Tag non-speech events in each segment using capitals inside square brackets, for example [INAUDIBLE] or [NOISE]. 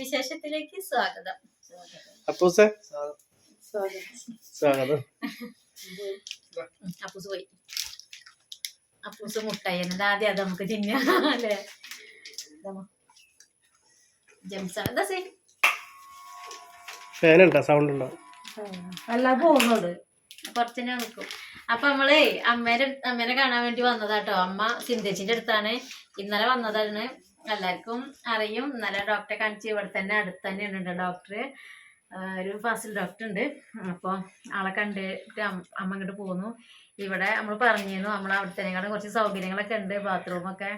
വിശേഷത്തിലേക്ക് സ്വാഗതം. അപ്പൂസെ? സ്വാഗതം. അപ്പൂസ് പോയി. അപ്പൂസ് മുട്ടായി എന്നത് ആദ്യം അത് നമുക്ക് തിന്നാം അല്ലേ? ജംസാണ് എന്താ സേ? ഫാൻ ഉണ്ടോ? സൗണ്ട് ഉണ്ടോ? അല്ല പോകുന്നത് കുറച്ചിനെ നിൽക്കും. അപ്പൊ നമ്മളേ അമ്മേടെ അമ്മേനെ കാണാൻ വേണ്ടി വന്നതാട്ടോ. അമ്മ സിന്ധേച്ചിന്റെ അടുത്താണ്. ഇന്നലെ വന്നതാണ്. എല്ലാവർക്കും അറിയും. നല്ല ഡോക്ടറെ കാണിച്ച് ഇവിടെ തന്നെ അടുത്ത് തന്നെ ഉണ്ട് ഡോക്ടർ ഒരു ഫാസിൽ ഡോക്ടർ ഉണ്ട്. അപ്പോൾ ആളെ കണ്ടിട്ട് അമ്മ ഇങ്ങോട്ട് പോന്നു. ഇവിടെ നമ്മൾ പറഞ്ഞിരുന്നു നമ്മൾ അവിടെ തന്നെ അവിടുത്തേക്കാളും കുറച്ച് സൗകര്യങ്ങളൊക്കെ ഉണ്ട്. ബാത്റൂമൊക്കെ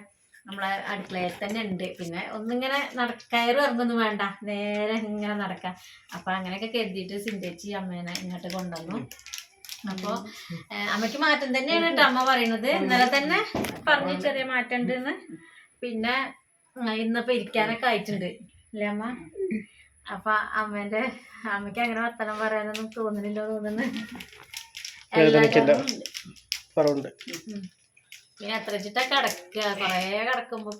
നമ്മളെ അടുക്കളയിൽ തന്നെ ഉണ്ട്. പിന്നെ ഒന്നിങ്ങനെ നട കയറി ഇറങ്ങൊന്നും വേണ്ട. നേരെ ഇങ്ങനെ നടക്കാം. അപ്പം അങ്ങനെയൊക്കെ കരുതിയിട്ട് സിന്തേച്ചി അമ്മേനെ ഇങ്ങോട്ട് കൊണ്ടുവന്നു. അപ്പോൾ അമ്മയ്ക്ക് മാറ്റം തന്നെയാണ് കേട്ടോ അമ്മ പറയുന്നത് ഇന്നലെ തന്നെ പറഞ്ഞു ചെറിയ മാറ്റം ഉണ്ടെന്ന്. പിന്നെ ഇന്നിപ്പോ ഇരിക്കാനൊക്കെ ആയിട്ടുണ്ട്. അല്ലേ അമ്മ? അപ്പൊ അമ്മേന്റെ അമ്മയ്ക്ക് അങ്ങനെ വർത്തനം പറയാനൊന്നും തോന്നുന്നില്ലോ തോന്നുന്നു. പിന്നെ എത്ര വെച്ചിട്ടാ കിടക്കുക കൊറേ കിടക്കുമ്പോ.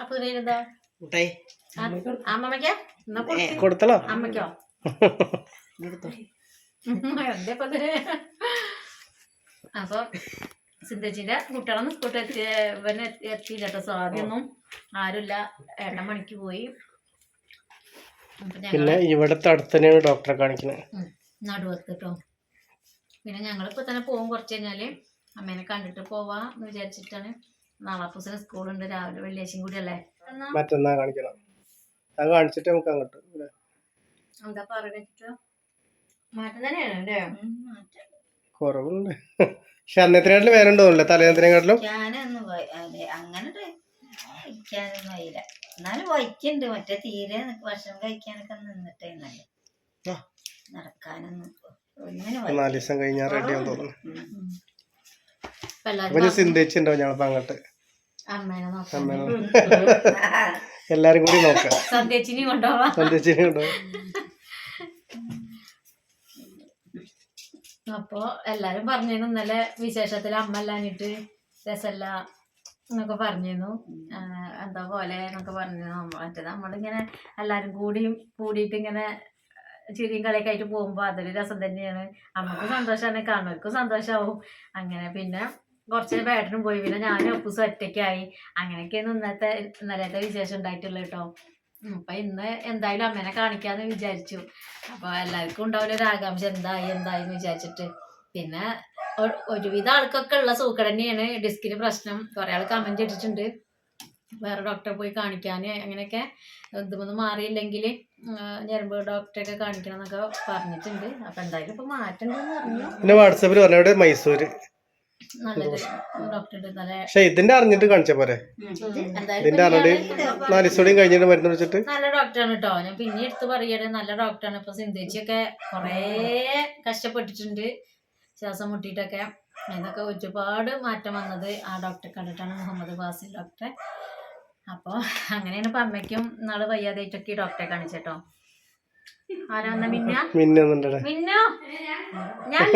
അപ്പൊ അമ്മമ്മയ്ക്കാ? കൊടുക്ക്. കൊടുത്തല്ലോ അമ്മയ്ക്കോ? എന്തേ ഇത്? അപ്പൊ സിദ്ധച്ചിന്റെ കുട്ടികളൊന്നും സ്കൂട്ട് എത്തി ഇവന് എത്തി- എത്തിയില്ല കേട്ടോ. സ്വാതിയൊന്നും ആരുമില്ല. എണ്ണ മണിക്ക് പോയി. പിന്നെ ഇവിടുത്തെ അടുത്ത് തന്നെയാണ് ഡോക്ടറെ കാണിക്കുന്നത് നടുവത്ത് കേട്ടോ. പിന്നെ ഞങ്ങളിപ്പോ തന്നെ പോകും കുറച്ച് കഴിഞ്ഞാൽ. അമ്മേനെ കണ്ടിട്ട് പോവാന്ന് വിചാരിച്ചിട്ടാണ്. നാളെ പൂസിന് സ്കൂളുണ്ട്. രാവിലെ വെള്ളിയാഴ്ചയും കൂടി അല്ലേ? മറ്റന്നാ കാണിക്കണം. അത് കാണിച്ചിട്ട് നമുക്ക് അങ്ങോട്ട് എന്താ പറയുക മാറ്റം തന്നെയാണ് അല്ലേ കുറവുണ്ട്. പക്ഷെ അന്നത്തിനാട്ടിലും വേറെ ഉണ്ടോന്നില്ല തലേന്നത്തിനെക്കാട്ടിലും ഞാനൊന്നും വൈ- അതെ, അങ്ങനെ ഒരു ഇരിക്കാനൊന്നും ആയില്ല എന്നാലും വയ്ക്കുന്നുണ്ട് മറ്റേ തീരെ നി- ഭക്ഷണം കഴിക്കാനൊക്കെ നിന്നിട്ടേ നല്ല നടക്കാനൊന്നും ഇപ്പൊ ഒന്നിനും നാല് ദിവസം കഴിഞ്ഞാൽ റെഡി ആവും തോന്നുന്നു. ഇപ്പൊ എല്ലാരും ഞാൻ ഞങ്ങളിപ്പോ അങ്ങോട്ട്. അമ്മേനെ [LAUGHS] എല്ലാരും കൂടി നോക്കാം. സന്ധ്യച്ചിനി കൊണ്ടുപോവാ. സന്ധ്യച്ചിനി ഉണ്ടാവും അപ്പൊ എല്ലാരും പറഞ്ഞിരുന്നു ഇന്നലെ വിശേഷത്തിൽ അമ്മ അല്ലാഞ്ഞിട്ട് രസല്ല എന്നൊക്കെ പറഞ്ഞിരുന്നു. എന്താ പോലെ എന്നൊക്കെ പറഞ്ഞിരുന്നു. മറ്റേ നമ്മളിങ്ങനെ എല്ലാരും കൂടി കൂടിയിട്ട് ഇങ്ങനെ ചിരിയും കളിയൊക്കെ ആയിട്ട് പോകുമ്പോൾ അതൊരു രസം തന്നെയാണ്. അമ്മക്കും സന്തോഷമാണ് കാണുന്നവർക്കും സന്തോഷമാവും അങ്ങനെ പിന്നെ കുറച്ച് പേട്ടനും പോയി. പിന്നെ ഞാനും ഒപ്പൂസും ഒറ്റയ്ക്കായി. അങ്ങനെയൊക്കെയാണ് ഇന്നത്തെ ഇന്നലത്തെ വിശേഷം ഉണ്ടായിട്ടുള്ളത് കേട്ടോ. അപ്പൊ ഇന്ന് എന്തായാലും അമ്മേനെ കാണിക്കാന്ന് വിചാരിച്ചു. അപ്പൊ എല്ലാവർക്കും ഉണ്ടാവില്ല ഒരു ആകാംക്ഷ. എന്തായി എന്തായി എന്ന് വിചാരിച്ചിട്ട്. പിന്നെ ഒരുവിധ ആൾക്കൊക്കെ ഉള്ള സൂക്കൾ തന്നെയാണ് ഡിസ്കിന് പ്രശ്നം. കുറെ ആൾ കമന്റ് ഇട്ടിട്ടുണ്ട്. വേറെ ഡോക്ടറെ പോയി കാണിക്കാന് അങ്ങനെയൊക്കെ ഇതൊന്നും മാറിയില്ലെങ്കിൽ ഞരമ്പ് ഡോക്ടറെ ഒക്കെ കാണിക്കണം എന്നൊക്കെ പറഞ്ഞിട്ടുണ്ട്. അപ്പൊ എന്തായാലും ഇപ്പൊ മാറ്റം പറഞ്ഞു വാട്സാപ്പിൽ പറഞ്ഞ പക്ഷെ ഇതിന്റെ അറിഞ്ഞിട്ട് കാണിച്ച പോരെ. ഇതിന്റെ അറിഞ്ഞിട്ട് നാല് ദിവസം കഴിഞ്ഞിട്ട് മരുന്ന് വെച്ചിട്ട് നല്ല ഡോക്ടറാണ് കേട്ടോ ഞാൻ പിന്നെ എടുത്ത് പറയണേ നല്ല ഡോക്ടറാണ്. ഇപ്പൊ സിന്ധേച്ചിയൊക്കെ കൊറേ കഷ്ടപ്പെട്ടിട്ടുണ്ട്. ശ്വാസം മുട്ടിട്ടൊക്കെ. അതിനൊക്കെ ഒരുപാട് മാറ്റം വന്നത് ആ ഡോക്ടറെ കണ്ടിട്ടാണ് മുഹമ്മദ് ഫാസിൽ ഡോക്ടറെ. അപ്പോൾ അങ്ങനെയാണ് ഇപ്പൊ അമ്മയ്ക്കും നാൾ വയ്യാതായിട്ടൊക്കെ ഈ ഡോക്ടറെ കാണിച്ചേട്ടോ. ആരാ മിന്നോ? മിന്ന ഞാൻ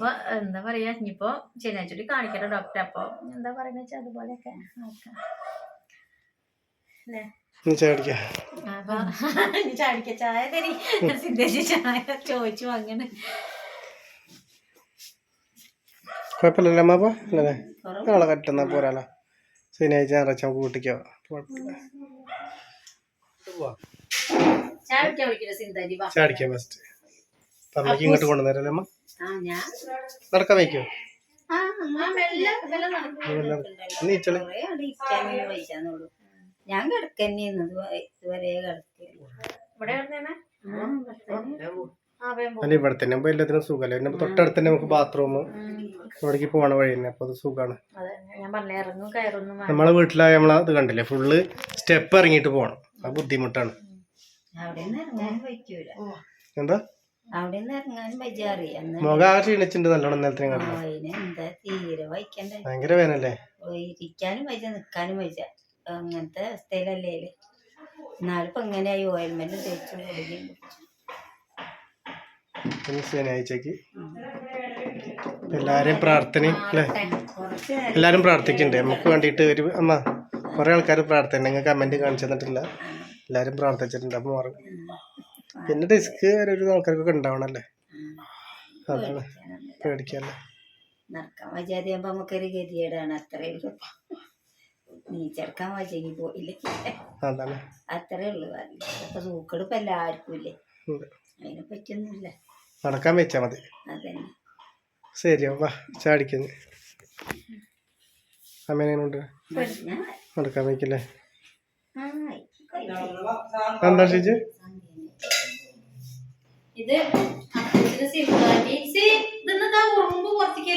അപ്പൊ എന്താ പറയാ ഇനിയിപ്പോ ശനിയാഴ്ച കൂടി കാണിക്കട്ടെ ഡോക്ടറെ അപ്പൊ എന്താ പറയുന്നത് വെച്ചാൽ അതുപോലെയൊക്കെ നോക്കാം. അല്ലേ ചേടിക്ക അപ്പൊ ഇനി ചാടിക്ക ചായ തരി. സിദ്ധേശി ചായ ചോദിച്ചു വാങ്ങണ്. കുഴപ്പമില്ലല്ലോ അമ്മ അപ്പൊ അല്ലേ നാളെ കറ്റുന്ന പോരാലോ. ശനിയാഴ്ച ഞായറാഴ്ച നമുക്ക് കൂട്ടിക്കോ കുഴപ്പമില്ല. ചാടിക്കാം ഫസ്റ്റ് അമ്മയ്ക്ക് ഇങ്ങോട്ട് കൊണ്ടുവന്നേരല്ലേ അമ്മ? നടക്കാൻ വയ്ക്കോ? ഞാൻ ഇതുവരെ കിടക്കുന്നു ഇവിടെ. അല്ല തന്നെ ആകുമ്പോ എല്ലാത്തിനും സുഖമല്ലേ പിന്നെ തൊട്ടടുത്ത് തന്നെ നമുക്ക് ബാത്റൂം ഇവിടേക്ക് പോണ വഴി തന്നെ. അപ്പൊ അത് സുഖമാണ് അതെ ഞാൻ പറഞ്ഞ ഇറങ്ങും കയറൊന്നും നമ്മളെ വീട്ടിലായ നമ്മളെ ഇത് കണ്ടില്ലേ? ഫുള്ള് സ്റ്റെപ്പ് ഇറങ്ങിയിട്ട് പോകണം അത് ബുദ്ധിമുട്ടാണ്. എന്താ? അവിടെ നിന്ന് ഇറങ്ങാനും പറ്റാറിയ മുഖം ക്ഷീണിച്ചിട്ടുണ്ട് നല്ലോണം ഇന്നലത്തെ എന്താ തീരെ വഹിക്കണ്ടേ ഭയങ്കര വേനല്ലേ ഇരിക്കാനും വയ്യ നിക്കാനും വയ്യ. അങ്ങനത്തെ അവസ്ഥയിലല്ലേ. എന്നാലും ഇപ്പൊ എങ്ങനെയായി ഓയിൽമെന്റ് തേച്ചു ശനിയാഴ്ചക്ക് എല്ലാവരെയും പ്രാർത്ഥനയും അല്ലേ? കുറച്ച് എല്ലാവരും പ്രാർത്ഥിക്കുന്നുണ്ട് നമുക്ക് വേണ്ടിയിട്ട് ഒരു അമ്മ കുറേ ആൾക്കാർ പ്രാർത്ഥന കമന്റ് കാണിച്ചു തന്നിട്ടില്ല. എല്ലാരും പ്രാർത്ഥിച്ചിട്ടുണ്ട്. അപ്പൊ മാറും. പിന്നെ റിസ്ക് ഒരു ആൾക്കാർക്കൊക്കെ ഉണ്ടാവണല്ലേ? അതാണ്. പേടിക്കല്ലേ? നടക്കാൻ വയ്യാതെ ആകുമ്പോ നമുക്കൊരു ഗതികേടാണ്. അത്രേ ഉള്ളൂ. നീച്ചെടുക്കാൻ വയ്യെങ്കിൽ പോയില്ല അത്രേ ഉള്ളൂ. അപ്പൊ സൂക്കെടുപ്പ് എല്ലാവർക്കും ഇല്ലേ. അതിനെ പറ്റൊന്നുമില്ല നടക്കാൻ വെച്ചാ മതി. അതന്നെ. വാ ചാടിക്കുന്നു അമ്മേനുണ്ട് നടക്കാൻ വയ്ക്കില്ലേ? എന്താ ഷിജ് ഇത് അപ്പൂസിന് സിംഗാറ്റി സി ഇതെന്നതാ ഉറുമ്പ് പുറത്തേക്ക്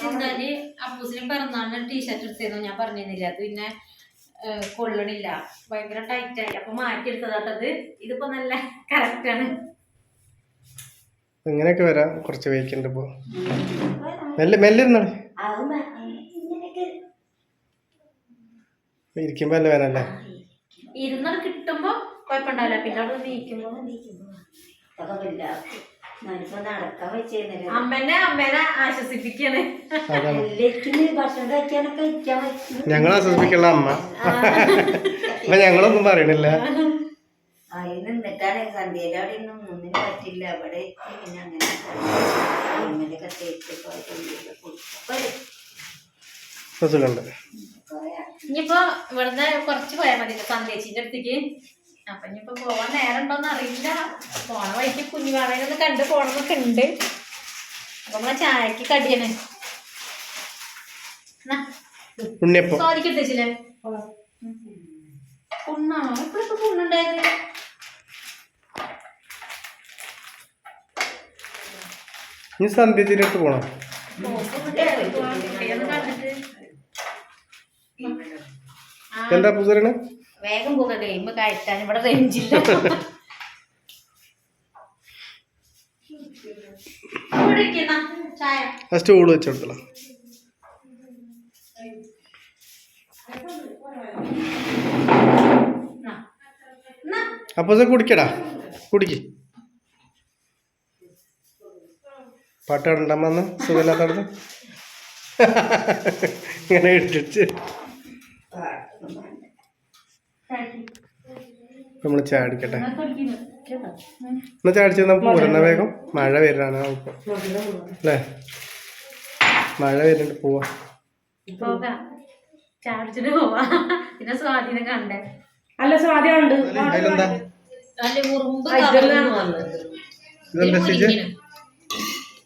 സിംഗാറ്റി അപ്പൂസിന് പിറന്നാളിന് ടീഷർട്ട് എടുത്തിരുന്നു. ഞാൻ പറഞ്ഞിരുന്നില്ല? അത് പിന്നെ കൊള്ളണില്ല. ഭയങ്കര ടൈറ്റ് ആയി. അപ്പൊ മാറ്റി എടുത്തതാട്ടത് ഇതിപ്പോ നല്ല കറക്റ്റ് ആണ്. ഇങ്ങനെയൊക്കെ വരാം. കുറച്ച് വെയിക്കുണ്ട് ഇപ്പോ. മെല്ലെ മെല്ലെ ഇരിക്കുമ്പോൾ അല്ലേ കുഴപ്പമുണ്ടാവില്ല. പിന്നെ അവിടെ നീക്കുമ്പോ നടക്കാൻ വെച്ചിരുന്നില്ല അമ്മനെ അമ്മേനെ ആശ്വസിപ്പിക്കാണ്. ഭക്ഷണം കഴിക്കാനൊക്കെ ഇരിക്കാൻ ഞങ്ങൾ അമ്മ. അപ്പൊ ഞങ്ങളൊന്നും പറയണില്ല. അതിൽ നിന്നിട്ടാണ് സന്ധ്യയുടെ അവിടെ ഒന്നും ഒന്നിനും പറ്റില്ല. അവിടെ പിന്നെ അങ്ങനെ ഇങ്ങനെയൊക്കെ ഇനിയിപ്പോ ഇവിടുന്ന് കുറച്ച് പോയാൽ മതി സന്ദേശിന്റെ അടുത്തേക്ക്. അപ്പൊ ഇനിയിപ്പോ പോവാൻ നേരം ഉണ്ടോന്ന് അറിയില്ല. പോണ വഴിക്ക് കുഞ്ഞുവാളനെ ഒന്ന് കണ്ടു പോണെന്നൊക്കെ ഉണ്ട്. അപ്പൊ നമ്മളെ ചായക്ക് കടിയാണ്. ഉണ്ണിയപ്പം സ്വാദിക്കെത്തിച്ചില്ലേ പുണ്ണാണോ ഇപ്പോഴൊക്കെ പുണ്ണുണ്ടായത് ഇനി സന്ധ്യച്ചിട്ട് പോണം. എന്താ പൂസരണ വേഗം പോക ഗെയിം കയറ്റാൻ ഇവിടെ റേഞ്ചില്ല ഫസ്റ്റ് ഊൾ ചായ. ആ സ്റ്റൂൾ വെച്ച് കൊടുത്തല്ലോ എന്നാ. എന്നാ. അപ്പൊ കുടിക്കടാ. കുടിക്ക്. പാട്ട് കണ്ടമ്മന്ന് സുഖമില്ലാത്തടത്ത്. [LAUGHS] ഇങ്ങനെ ഇട്ടിട്ട് നമ്മൾ ചാടിക്കട്ടെ എന്നാ ചാടിച്ച കേട്ടോ? ഉം. എന്നാ ചാടിച്ച് നമുക്ക് പോരുന്ന വേഗം. മഴ വരാണ് ഇപ്പൊ അല്ലേ? മഴ വരുന്നുണ്ട് പോവാ. അല്ല സ്വാധീനമുണ്ട്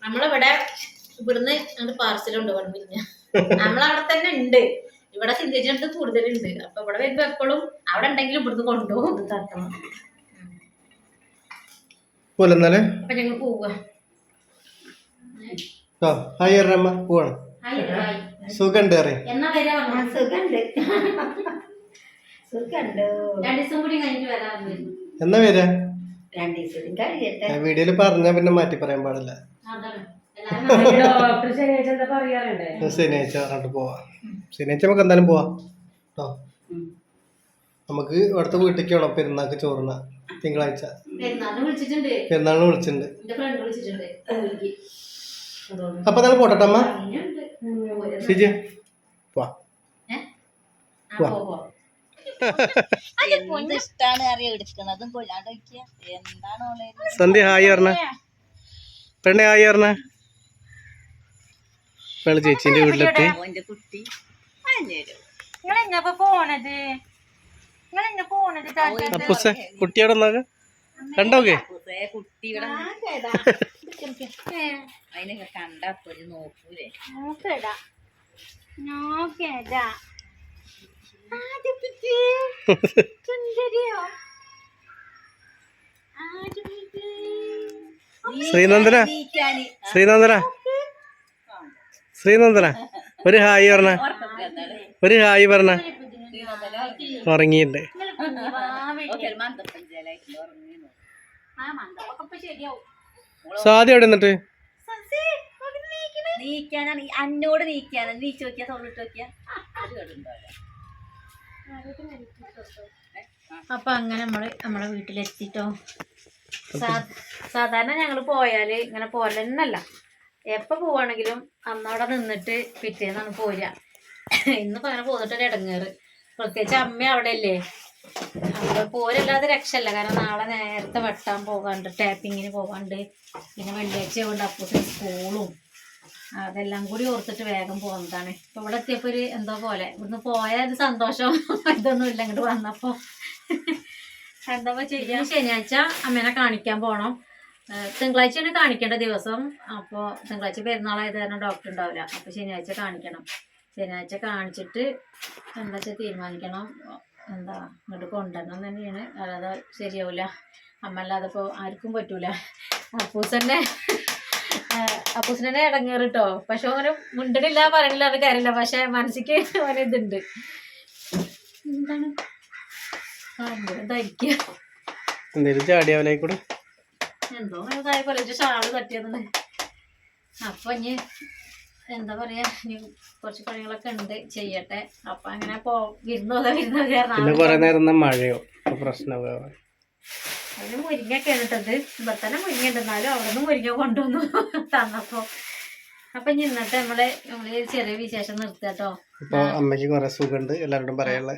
നമ്മളിവിടെ ഇവിടുന്ന് പാർസലുണ്ട് [LAUGHS] നമ്മളവിടെ തന്നെ ഉണ്ട്. ഇവിടെ ചിന്തിച്ചിട്ട് കൂടുതലുണ്ട്. അപ്പൊ ഇവിടെ വരുമ്പോ എപ്പോഴും അവിടെ ഉണ്ടെങ്കിലും ഇവിടുന്ന് കൊണ്ടുപോകും. തട്ടണം പോലെ എന്നാലേ? അപ്പൊ ഞങ്ങൾ പോവുക. ആ ഹായ് അമ്മ പോവാണ്. Hi hi. സുഖമുണ്ട് അറിയാം എന്നാ വരാ ആ പറഞ്ഞു സുഖണ്ട് സുഖണ്ട് രണ്ടു ദിവസം കൂടി കഴിഞ്ഞിട്ട് വരാറുണ്ട് എന്നാ വരാ? രണ്ടു ദിവസം കഴിയട്ടെ. വീഡിയോയിൽ പറഞ്ഞാ പിന്നെ മാറ്റി പറയാൻ പാടില്ല. അതാണ്. ശനിയാഴ്ച പറഞ്ഞിട്ട് പോവാം. നമുക്ക് എന്തായാലും പോവാം കേട്ടോ നമുക്ക് ഇവിടുത്തെ വീട്ടിലേക്ക് വേണം പെരുന്നാൾക്ക് ചോറുന്ന തിങ്കളാഴ്ച. പെരുന്നാളിന് വിളിച്ചിട്ടുണ്ട്. അപ്പൊ തന്നെ പോട്ടെ അമ്മ. ശരി. പോവാ? സന്ധ്യ ഹായ് പറഞ്ഞ പെണ്ണെ ഹായ് പറഞ്ഞ പെണ്ണ് ചേച്ചിന്റെ വീട്ടിലെത്തി? അപ്പൂസ കുട്ടിയോടെ ഒന്നാക കണ്ടോക്കെ അതിനൊക്കെ കണ്ട നോക്കൂലേ. നോക്കടാ. നോക്കടാ. സുന്ദരിയോ? ശ്രീനന്ദന? ശ്രീനന്ദന? ശ്രീനന്ദന ഒരു ഹായ് പറഞ്ഞ. ഒരു ഹായ് പറഞ്ഞ. ഉറങ്ങിയിട്ടുണ്ട്. സാധ്യ എവിടെ എന്നിട്ട് നീക്കാനാണ് അന്നോട് നീക്കാനാണ്. നീച്ച് നോക്കിയാ തൊള്ളിട്ട് നോക്കിയാ. അത് കേട്ടിട്ടുണ്ടാവില്ല അപ്പൊ അങ്ങനെ നമ്മൾ നമ്മളെ വീട്ടിലെത്തിട്ടോ. സാധാരണ ഞങ്ങൾ പോയാൽ ഇങ്ങനെ പോലെന്നല്ല എപ്പോൾ പോവാണെങ്കിലും അന്നവിടെ നിന്നിട്ട് പിറ്റേന്നാണ് പോരുക ഇന്നിപ്പോൾ അങ്ങനെ പോന്നിട്ടൊരു ഇടങ്ങേറ്. പ്രത്യേകിച്ച് അമ്മ അവിടെ അല്ലേ അവിടെ പോരല്ലാതെ രക്ഷല്ല കാരണം നാളെ നേരത്തെ വെട്ടാൻ പോകാണ്ട് ടാപ്പിങ്ങിന് പോകാണ്ട് പിന്നെ വെള്ളിയാഴ്ച കൊണ്ട് അപ്പൂസിന് സ്കൂളും. അതെല്ലാം കൂടി ഓർത്തിട്ട് വേഗം പോകുന്നതാണ് ഇപ്പൊ ഇവിടെ എത്തിയപ്പോ ഒരു എന്തോ പോലെ. ഇവിടുന്ന് പോയ ഒരു സന്തോഷം. ഇതൊന്നും ഇല്ല. ഇങ്ങോട്ട് വന്നപ്പോ. എന്താ ചെയ്യാ? ശനിയാഴ്ച അമ്മേനെ കാണിക്കാൻ പോണം. തിങ്കളാഴ്ചയാണ് കാണിക്കേണ്ട ദിവസം. അപ്പോൾ തിങ്കളാഴ്ച പെരുന്നാളായത് കാരണം ഡോക്ടർ ഉണ്ടാവില്ല. അപ്പോൾ ശനിയാഴ്ച കാണിക്കണം. ശനിയാഴ്ച കാണിച്ചിട്ട് എന്താ വെച്ചാൽ തീരുമാനിക്കണം. എന്താ ഇങ്ങോട്ട് കൊണ്ടുവരണം തന്നെയാണ്. അല്ലാതെ ശരിയാവില്ല അമ്മ അല്ലാതെ ഇപ്പോൾ ആർക്കും പറ്റൂല. അപ്പൂസന്നെ അപ്പൂസിനെ ഇടങ്ങേറ് കേട്ടോ പക്ഷെ അങ്ങനെ മുണ്ടണില്ല പറയണില്ല അത് കാര്യമില്ല. പക്ഷെ മനസ്സിക്ക് ഇതുണ്ട്. എന്താണ്? എന്തായിരിക്കും എന്തോ ഇതായ പോലെ ഒരു ഷാൾ തട്ടിയതാണ് അപ്പൊ ഇനി എന്താ പറയാ ഇനി കുറച്ച് പണികളൊക്കെ ഉണ്ട് ചെയ്യട്ടെ. അപ്പൊ അങ്ങനെ പോ വിരുന്നോതാ വിരുന്നോ പിന്നെ കുറെ നേരം നിന്നാ മഴയോ? അപ്പൊ പ്രശ്നമാവും അതിന് മുരിങ്ങൊക്കെ ഇട്ടത്. ഇവിടെ തന്നെ മുരിങ്ങ ഉണ്ടെന്നാലും അവിടെ നിന്ന് മുരിങ്ങ കൊണ്ടുവന്നു തന്നപ്പോ. അപ്പൊ ഇനി ഇന്നത്തെ നമ്മളെ നമ്മൾ ചെറിയ വിശേഷം നിർത്തട്ടോ അമ്മയ്ക്ക് കുറെ സുഖമുണ്ട്. എല്ലാവരോടും പറയാനുള്ള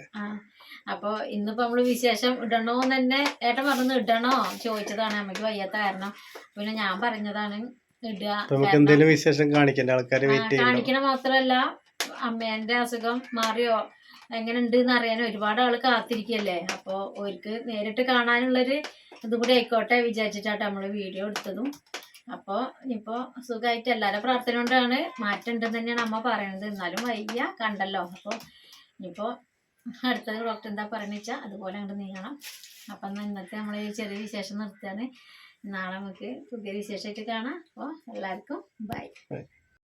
അപ്പൊ ഇന്നിപ്പോ നമ്മൾ വിശേഷം ഇടണോ തന്നെ ഏട്ടൻ പറഞ്ഞു ഇടണോ? ചോദിച്ചതാണ്. അമ്മയ്ക്ക് വയ്യാത്ത കാരണം. പിന്നെ ഞാൻ പറഞ്ഞതാണ് ഇടുക. നമുക്ക് എന്തെങ്കിലും വിശേഷം കാണിക്കണ്ട? ആൾക്കാര് വെയിറ്റ് കാണിക്കണ മാത്രല്ല അമ്മേന്റെ അസുഖം മാറിയോ? എങ്ങനെ ഉണ്ട് എന്ന് അറിയാൻ ഒരുപാട് ആൾ കാത്തിരിക്കല്ലേ? അപ്പൊ അവർക്ക് നേരിട്ട് കാണാനുള്ളൊരു ഇതും കൂടി ആയിക്കോട്ടെ വിചാരിച്ചിട്ടാണ് നമ്മൾ വീഡിയോ എടുത്തതും. അപ്പൊ ഇനിയിപ്പോ സുഖമായിട്ട് എല്ലാരും പ്രാർത്ഥന കൊണ്ടാണ് മാറ്റം ഉണ്ടെന്ന് തന്നെയാണ് അമ്മ പറയുന്നത് എന്നാലും വയ്യ കണ്ടല്ലോ. അപ്പൊ ഇനിയിപ്പോ അടുത്തത് ഡോക്ടർ എന്താ പറയുന്നത് വെച്ചാൽ അതുപോലെ അങ്ങോട്ട് നീങ്ങണം. അപ്പം എന്നാൽ ഇന്നത്തെ നമ്മൾ ഈ ചെറിയ വിശേഷം നിർത്തുകയാണ് നാളെ നമുക്ക് പുതിയ വിശേഷമായിട്ട് കാണാം. അപ്പോൾ എല്ലാവർക്കും ബൈ.